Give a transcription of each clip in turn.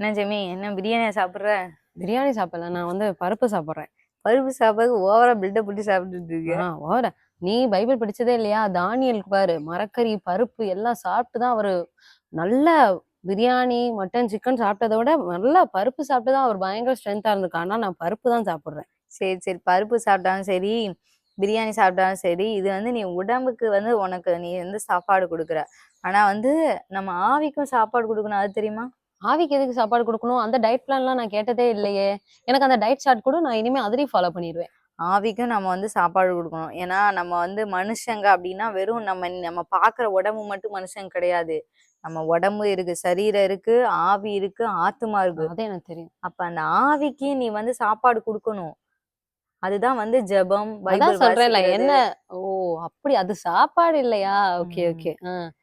என்ன ஜெமி? என்ன பிரியாணியா சாப்பிடுற? பிரியாணி சாப்பிடல. நான் வந்து பருப்பு சாப்பிடுறேன். பருப்பு சாப்பிடுறது ஓவரா பில்டப் பண்ணி சாப்பிட்டுட்டு இருக்கு ஆ, ஓட நீ பைபிள் படிச்சதே இல்லையா? தானியலுக்கு பாரு. மரக்கறி பருப்பு எல்லாம் சாப்பிட்டு தான் அவரு நல்ல பிரியாணி மட்டன் சிக்கன் சாப்பிட்டதை விட நல்ல பருப்பு சாப்பிட்டு தான் அவர் பயங்கர ஸ்ட்ரென்த்தா இருந்திருக்கு ஆனா நான் பருப்பு தான் சாப்பிடுறேன். சரி சரி. பருப்பு சாப்பிட்டாலும் சரி பிரியாணி சாப்பிட்டாலும் சரி இது வந்து நீ உடம்புக்கு வந்து உனக்கு நீ வந்து சாப்பாடு கொடுக்குற. ஆனா வந்து நம்ம ஆவிக்கும் சாப்பாடு கொடுக்கணும். அது தெரியுமா? ஆவிக்கு எதுக்கு சாப்பாடு கொடுக்கணும்? அந்த டயட் பிளான்லாம் நான் கேட்டதே இல்லையே. எனக்கு அந்த டயட் சார்ட் கூட நான் இனிமே அதிலையும் ஃபாலோ பண்ணிடுவேன். ஆவிக்கும் நம்ம வந்து சாப்பாடு கொடுக்கணும். ஏன்னா நம்ம வந்து மனுஷங்க அப்படின்னா வெறும் நம்ம நம்ம பாக்குற உடம்பு மட்டும் மனுஷங்க கிடையாது. நம்ம உடம்பு இருக்கு சரீரம் இருக்கு ஆவி இருக்கு ஆத்துமா இருக்கு. அதே எனக்கு தெரியும். அப்ப அந்த ஆவிக்கு நீ வந்து சாப்பாடு கொடுக்கணும். அதுதான் வந்து ஜெபம் வாசிக்கிறது. என்ன? ஓ அப்படி அது சாப்பாடு இல்லையா? ஓகே. ஓகே. Praise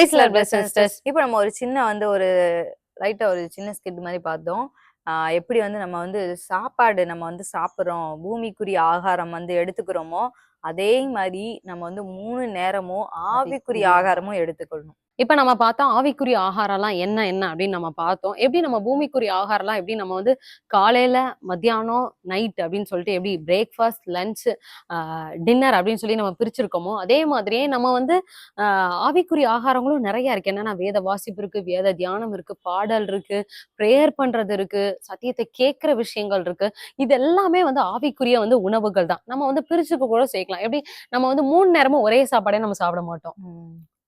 இப்போ நம்ம ஒரு சின்ன வந்து ஒரு லைட்டா ஒரு சின்ன ஸ்கிட் மாதிரி பார்த்தோம். எப்படி வந்து நம்ம வந்து சாப்பாடு நம்ம வந்து சாப்பிடுறோம் பூமிக்குரிய ஆகாரம் வந்து எடுத்துக்கிறோமோ அதே மாதிரி நம்ம வந்து மூணு நேரமும் ஆவிக்குரிய ஆகாரமும் எடுத்துக்கொள்ளணும் இப்ப நம்ம பார்த்தோம் ஆவிக்குரிய ஆகாரம்லாம் என்ன என்ன அப்படின்னு நம்ம பார்த்தோம். எப்படி நம்ம பூமிக்குரிய ஆகாரம்லாம் எப்படி நம்ம வந்து காலையில மத்தியானம் நைட் அப்படின்னு சொல்லிட்டு எப்படி பிரேக்ஃபாஸ்ட் லஞ்ச் டின்னர் அப்படின்னு சொல்லி நம்ம பிரிச்சிருக்கோமோ அதே மாதிரியே நம்ம வந்து ஆவிக்குரிய ஆகாரங்களும் நிறைய இருக்கு. என்னன்னா வேத வாசிப்பு இருக்கு வேத தியானம் இருக்கு பாடல் இருக்கு ப்ரேயர் பண்றது இருக்கு சத்தியத்தை கேட்கிற விஷயங்கள் இருக்கு. இது எல்லாமே வந்து ஆவிக்குரிய வந்து உணவுகள் தான். நம்ம வந்து பிரிச்சுக்க கூட சேர்க்கலாம். எப்படி நம்ம வந்து மூணு நேரமும் ஒரே சாப்பாடே நம்ம சாப்பிட மாட்டோம்.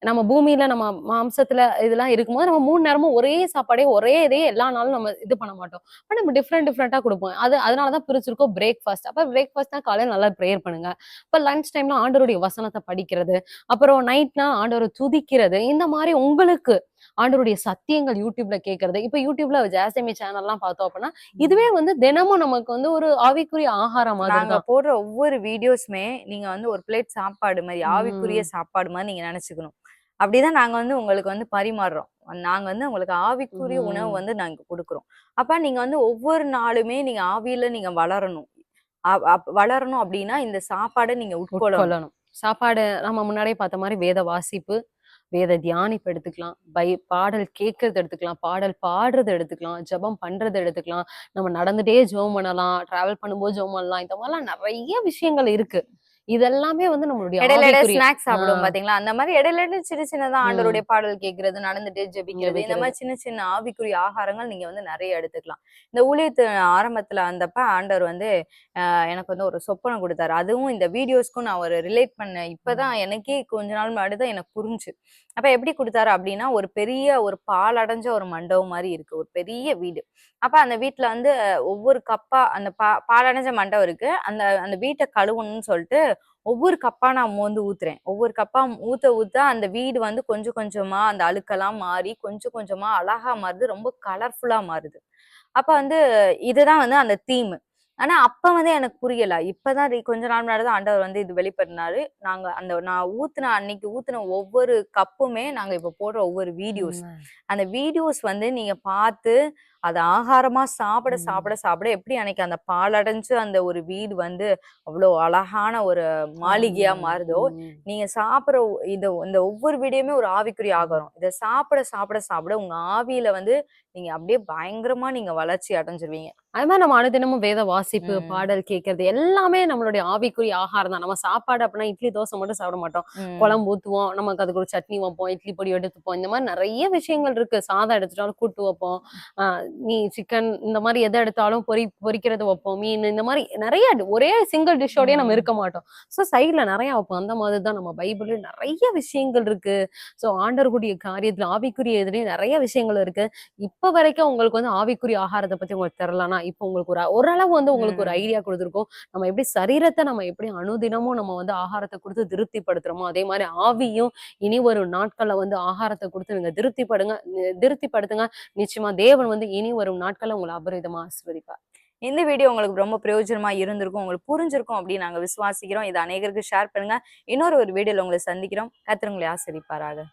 நம்ம பூமியில நம்ம மாம்சத்துல இதெல்லாம் இருக்கும்போது நம்ம மூணு நேரமும் ஒரே சாப்பாடே ஒரே இதே எல்லா நாளும் நம்ம இது பண்ண மாட்டோம். பட் நம்ம டிஃப்ரெண்ட் டிஃப்ரெண்டா கொடுப்போம். அது அதனாலதான் பிரிச்சிருக்கோம் பிரேக்ஃபாஸ்ட் அப்ப பிரேக்ஃபாஸ்ட் தான் காலையில நல்லா ப்ரேயர் பண்ணுங்க. இப்ப லஞ்ச் டைம்ல ஆண்டவருடைய வசனத்தை படிக்கிறது. அப்புறம் நைட்னா ஆண்டவரை துதிக்கிறது. இந்த மாதிரி உங்களுக்கு ஆண்டவருடைய சத்தியங்கள் யூடியூப்ல கேட்கறது. இப்ப யூடியூப்ல ஜாசமி சேனல்லாம் பார்த்தோம் அப்படின்னா இதுவே வந்து தினமும் நமக்கு வந்து ஒரு ஆவிக்குரிய ஆகாரம் நாங்க போடுற ஒவ்வொரு வீடியோஸுமே நீங்க வந்து ஒரு பிளேட் சாப்பாடு மாதிரி. ஆவிக்குரிய சாப்பாடு மாதிரி நீங்க நினைச்சுக்கணும். அப்படிதான் நாங்க வந்து உங்களுக்கு வந்து பரிமாறுறோம். நாங்க வந்து உங்களுக்கு ஆவிக்குரிய உணவு. வந்து நாங்க கொடுக்குறோம். அப்ப நீங்க வந்து ஒவ்வொரு நாளுமே நீங்க ஆவியில நீங்க வளரணும். வளரணும் அப்படின்னா இந்த சாப்பாடை நீங்க உட்கொள்ளணும். சாப்பாடு நம்ம முன்னாடியே பார்த்த மாதிரி வேத வாசிப்பு வேத தியானிப்பு எடுத்துக்கலாம். பை பாடல் கேட்கறது எடுத்துக்கலாம். பாடல் பாடுறது எடுத்துக்கலாம். ஜெபம் பண்றது எடுத்துக்கலாம். நம்ம நடந்துட்டே ஜெபம் பண்ணலாம். டிராவல் பண்ணும்போது ஜெபம் பண்ணலாம். இந்த மாதிரிலாம் நிறைய விஷயங்கள் இருக்கு. இதெல்லாமே வந்து நம்மளுடைய இடையில ஸ்நாக்ஸ் சாப்பிடுவோம். பாத்தீங்களா? அந்த மாதிரி இடையில சின்ன சின்னதா. ஆண்டவருடைய பாடல் கேட்கறது நடந்துட்டே ஜெபிக்கிறது இந்த. மாதிரி சின்ன சின்ன ஆவிக்குரிய ஆகாரங்கள் நீங்க வந்து நிறைய எடுத்துக்கலாம். இந்த ஊழியத்து ஆரம்பத்துல வந்தப்ப ஆண்டவர் வந்து எனக்கு வந்து ஒரு சொப்பனம் கொடுத்தாரு. அதுவும் இந்த வீடியோஸ்க்கும் நான் ஒரு ரிலேட் பண்ணேன். இப்பதான் எனக்கே கொஞ்ச நாள் முன்னாடி தான் எனக்கு புரிஞ்சு. அப்ப எப்படி கொடுத்தாரு அப்படின்னா ஒரு பெரிய ஒரு பால் அடைஞ்ச ஒரு மண்டபம் மாதிரி இருக்கு. ஒரு பெரிய வீடு. அப்ப அந்த வீட்ல வந்து ஒவ்வொரு கப்பா அந்த பா பாலடைஞ்ச மண்டபம் இருக்கு. அந்த அந்த வீட்டை கழுவணும்னு சொல்லிட்டு ஒவ்வொரு கப்பா நான் மோந்து ஊத்துறேன். ஒவ்வொரு கப்பா ஊத்த ஊத்த அந்த வீடு வந்து கொஞ்சம் கொஞ்சமா அந்த அழுக்கெல்லாம் மாறி கொஞ்சம் கொஞ்சமா அழகா மாறுது ரொம்ப கலர்ஃபுல்லா மாறுது. அப்ப வந்து இதுதான் வந்து அந்த தீம் ஆனா அப்ப வந்து எனக்கு புரியல. இப்பதான் கொஞ்ச நாள் முன்னாடி தான் ஆண்டவர் வந்து இது வெளிப்படுத்தினாரு. நாங்க அந்த நான் ஊத்துன அன்னைக்கு ஊத்துன ஒவ்வொரு கப்புமே நாங்க இப்ப போடுற ஒவ்வொரு வீடியோஸ். அந்த வீடியோஸ் வந்து நீங்க பார்த்து அது ஆகாரமா சாப்பிட. சாப்பிட சாப்பிட எப்படி அன்னைக்கு அந்த பாலடைஞ்சு அந்த ஒரு வீடு வந்து அவ்வளோ அழகான ஒரு மாளிகையா. மாறுதோ. நீங்க சாப்பிடுற இது இந்த ஒவ்வொரு வீடியோமே ஒரு ஆவிக்குரிய ஆகாரம் இதை சாப்பிட சாப்பிட சாப்பிட உங்க ஆவியில வந்து நீங்க அப்படியே பயங்கரமா நீங்க வளர்ச்சி அடைஞ்சிருவீங்க அது மாதிரி நம்ம அனுதினமும் வேத வாசிப்பு. பாடல் கேட்கறது எல்லாமே நம்மளுடைய ஆவிக்குரிய ஆகாரம் தான் நம்ம சாப்பாடு அப்படின்னா இட்லி தோசை மட்டும் சாப்பிட மாட்டோம். குழம்பு ஊத்துவோம் நமக்கு அதுக்கு ஒரு சட்னி வைப்போம் இட்லி பொடி எடுத்துப்போம் இந்த மாதிரி நிறைய விஷயங்கள் இருக்கு சாதம் எடுத்துட்டாலும் கூட்டு வைப்போம் நீ சிக்கன் இந்த மாதிரி எதை எடுத்தாலும் பொரி பொரிக்கிறது வைப்போம். மீன் இந்த மாதிரி நிறைய ஒரே சிங்கிள் டிஷ்ஷோடய நம்ம. இருக்க மாட்டோம். ஸோ சைடில் நிறைய வைப்போம். அந்த மாதிரி தான் நம்ம பைபிள்ல நிறைய விஷயங்கள் இருக்கு. ஸோ ஆண்டவருடைய காரியத்துல ஆவிக்குரிய இதுலயும் நிறைய விஷயங்கள் இருக்கு. இப்ப வரைக்கும் உங்களுக்கு வந்து ஆவிக்குரிய ஆகாரத்தை பத்தி உங்களுக்கு தெரியலனா இப்போ உங்களுக்கு ஒரு ஓரளவு வந்து உங்களுக்கு ஒரு. ஐடியா கொடுத்துருக்கோம். நம்ம எப்படி சரீரத்தை நம்ம எப்படி அனுதினமும் நம்ம வந்து ஆகாரத்தை கொடுத்து திருப்திப்படுத்துறோமோ அதே மாதிரி ஆவியும் இனி வரும் நாட்கள்ல வந்து ஆகாரத்தை கொடுத்து நீங்க திருப்திப்படுங்க திருப்திப்படுத்துங்க. நிச்சயமா தேவன் வந்து இனி வரும் நாட்கள்ல உங்களை அபரிதமா ஆசிர்வதிப்பார். இந்த வீடியோ உங்களுக்கு ரொம்ப பிரயோஜனமா இருந்திருக்கும் உங்களுக்கு புரிஞ்சிருக்கும் அப்படின்னு நாங்க விசுவாசிக்கிறோம். இதை அநேகருக்கு ஷேர் பண்ணுங்க. இன்னொரு ஒரு வீடியோல உங்களை சந்திக்கிறோம். கத்திரங்களை ஆசிரிப்பாராக